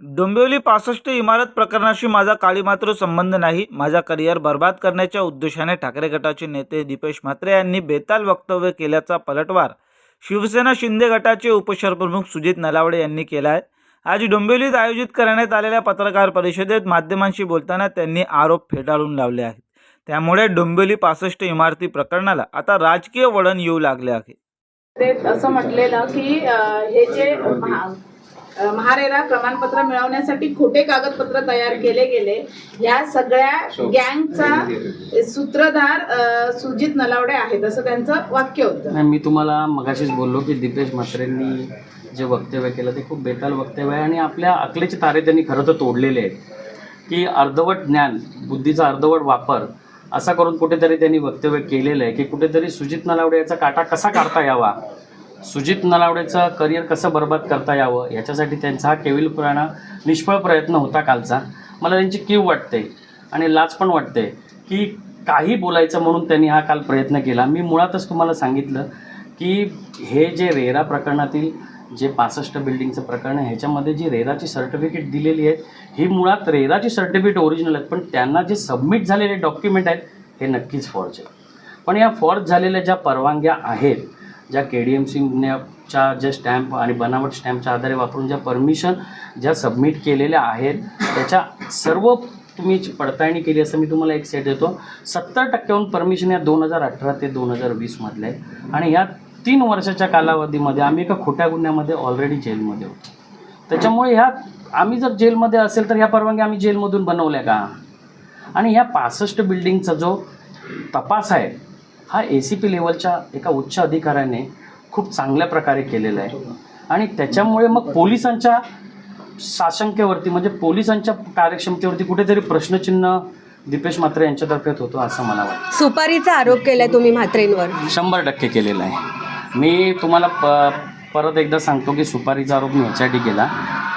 डोंबिवली पासष्ट इमारत प्रकरणाशी माझा काळी मात्र संबंध नाही. माझा करिअर बर्बाद करण्याच्या उद्देशाने ठाकरे गटाचे नेते दीपेश म्हात्रे यांनी बेताल वक्तव्य केल्याचा पलटवार शिवसेना शिंदे गटाचे उपशहरप्रमुख सुजित नलावडे यांनी केला आहे. आज डोंबिवलीत आयोजित करण्यात आलेल्या पत्रकार परिषदेत माध्यमांशी बोलताना त्यांनी आरोप फेटाळून लावले आहेत. त्यामुळे डोंबिवली पासष्ट इमारती प्रकरणाला आता राजकीय वळण येऊ लागले आहे. असं म्हटलेलं की हे जे महारेरा प्रमाणपत्र मिळवण्यासाठी खोटे कागदपत्र तयार केले गेले. या सगळ्या गँगचा सूत्रधार सुजित नलावडे आहेत असं त्यांचं वाक्य होतं. नाही मी तुम्हाला मगाशीच बोललो की दीपेश म्हात्रेंनी जे वक्तव्य केलं ते खूप बेताल वक्तव्य आहे आणि आपल्या अकलेचे तारे त्यांनी खरं तर तोडलेले आहेत. की अर्धवट ज्ञान बुद्धीचा अर्धवट वापर असा करून कुठेतरी त्यांनी वक्तव्य केलेलं आहे की कुठेतरी सुजित नलावडे याचा काटा कसा काढता यावा? सुजित नलावडेचं करिअर कसं बरबाद करता यावं याच्यासाठी त्यांचा हा केविलपुराणा निष्फळ प्रयत्न होता कालचा. मला त्यांची कीव वाटते आणि लाज पण वाटते की काही बोलायचं म्हणून त्यांनी हा काल प्रयत्न केला. मी मुळातच तुम्हाला सांगितलं की हे जे रेरा प्रकरणातील जे पासष्ट बिल्डिंगचं प्रकरण आहे ह्याच्यामध्ये जी रेराची सर्टिफिकेट दिलेली आहेत ही मुळात रेराची सर्टिफिकेट ओरिजिनल आहेत पण त्यांना जे सबमिट झालेले डॉक्युमेंट आहेत हे नक्कीच फॉर्ज आहे पण या फॉर्ज झालेल्या ज्या परवानग्या आहेत ज्या के डी एम सीच्या ज्या स्टॅम्प आणि बनावट स्टॅम्पच्या आधारे वापरून ज्या परमिशन ज्या सबमिट केलेल्या आहेत त्याच्या सर्व तुम्ही पडताळणी केली असं मी तुम्हाला एक सेट देतो. सत्तर टक्क्याहून परमिशन या दोन हजार अठरा ते दोन हजार वीसमधल्या आहे आणि या तीन वर्षाच्या कालावधीमध्ये आम्ही एका खोट्या गुन्ह्यामध्ये ऑलरेडी जेलमध्ये होतो. त्याच्यामुळे ह्या आम्ही जर जेलमध्ये असेल तर ह्या परवानगी आम्ही जेलमधून बनवल्या का? आणि ह्या पासष्ट बिल्डिंगचा जो तपास आहे हा ए सी पी लेवलच्या एका उच्च अधिकाऱ्याने खूप चांगल्या प्रकारे केलेला आहे. आणि त्याच्यामुळे मग पोलिसांच्या साशंकेवरती म्हणजे पोलिसांच्या कार्यक्षमतेवरती कुठेतरी प्रश्नचिन्ह दीपेश म्हात्रे यांच्यातर्फे होतो असं मला वाटतं. सुपारीचा आरोप केलाय तुम्ही म्हात्रेंवर. शंभर टक्के केलेला आहे. मी तुम्हाला प परत एकदा सांगतो की सुपारीचा आरोप मी ह्याच्यासाठी केला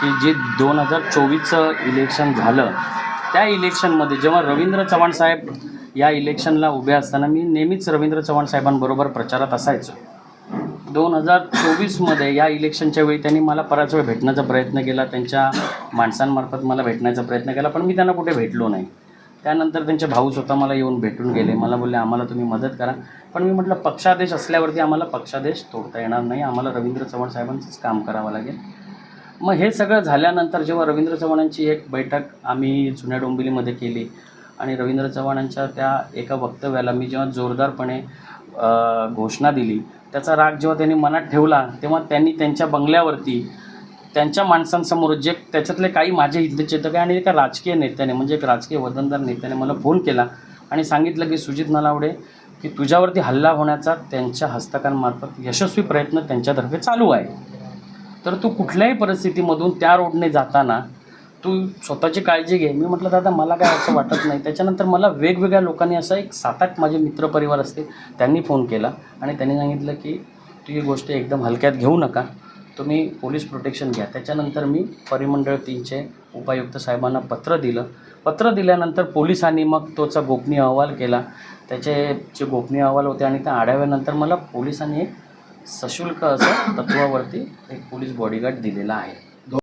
की जे दोन हजार चोवीसचं इलेक्शन झालं त्या इलेक्शनमध्ये जेव्हा रवींद्र चव्हाण साहेब या इलेक्शनला उभे असताना मी नेहमीच रवींद्र चव्हाण साहेबांबरोबर प्रचारात असायचो. दोन हजार चोवीसमध्ये या इलेक्शनच्या वेळी त्यांनी मला बराच वेळ भेटण्याचा प्रयत्न केला त्यांच्या माणसांमार्फत मला भेटण्याचा प्रयत्न केला पण मी त्यांना कुठे भेटलो नाही. त्यानंतर त्यांचे भाऊ स्वतः मला येऊन भेटून गेले मला बोलले आम्हाला तुम्ही मदत करा. पण मी म्हटलं पक्षादेश असल्यावरती आम्हाला पक्षादेश तोडता येणार नाही आम्हाला रवींद्र चव्हाण साहेबांचंच काम करावं लागेल. मग हे सगळं झाल्यानंतर जेव्हा रवींद्र चव्हाणांची एक बैठक आम्ही जुन्या डोंबिवलीमध्ये केली आणि रवींद्र चव्हाणांच्या त्या एका वक्तव्याला मी जेव्हा जोरदारपणे घोषणा दिली त्याचा राग जेव्हा त्यांनी मनात ठेवला तेव्हा त्यांनी त्यांच्या बंगल्यावरती त्यांच्या माणसांसमोर जे त्याच्यातले काही माझे हितचिंतक आहे आणि एका राजकीय नेत्याने म्हणजे एक राजकीय वतनदार नेत्याने मला फोन केला आणि सांगितलं की सुजित नलावडे की तुझ्यावरती हल्ला होण्याचा त्यांच्या हस्तकांमार्फत यशस्वी प्रयत्न त्यांच्यातर्फे चालू आहे. तर तू कुठल्याही परिस्थितीमधून त्या रोडने जाताना तू स्वतःची काळजी घे. मी म्हटलं दादा मला काय असं वाटत नाही. त्याच्यानंतर मला वेगवेगळ्या लोकांनी असं एक सात आठ माझे मित्रपरिवार असते त्यांनी फोन केला आणि त्यांनी सांगितलं की तू ही गोष्ट एकदम हलक्यात घेऊ नका. तुम्ही पोलीस प्रोटेक्शन घ्या. त्याच्यानंतर मी परिमंडळ तीनचे उपायुक्त साहेबांना पत्र दिलं. पत्र दिल्यानंतर पोलिसांनी मग तोचा गोपनीय अहवाल केला. त्याचे जे गोपनीय अहवाल होते आणि त्या आढाव्यानंतर मला पोलिसांनी एक सशुल्क असं तत्वावरती एक पोलीस बॉडीगार्ड दिलेला आहे.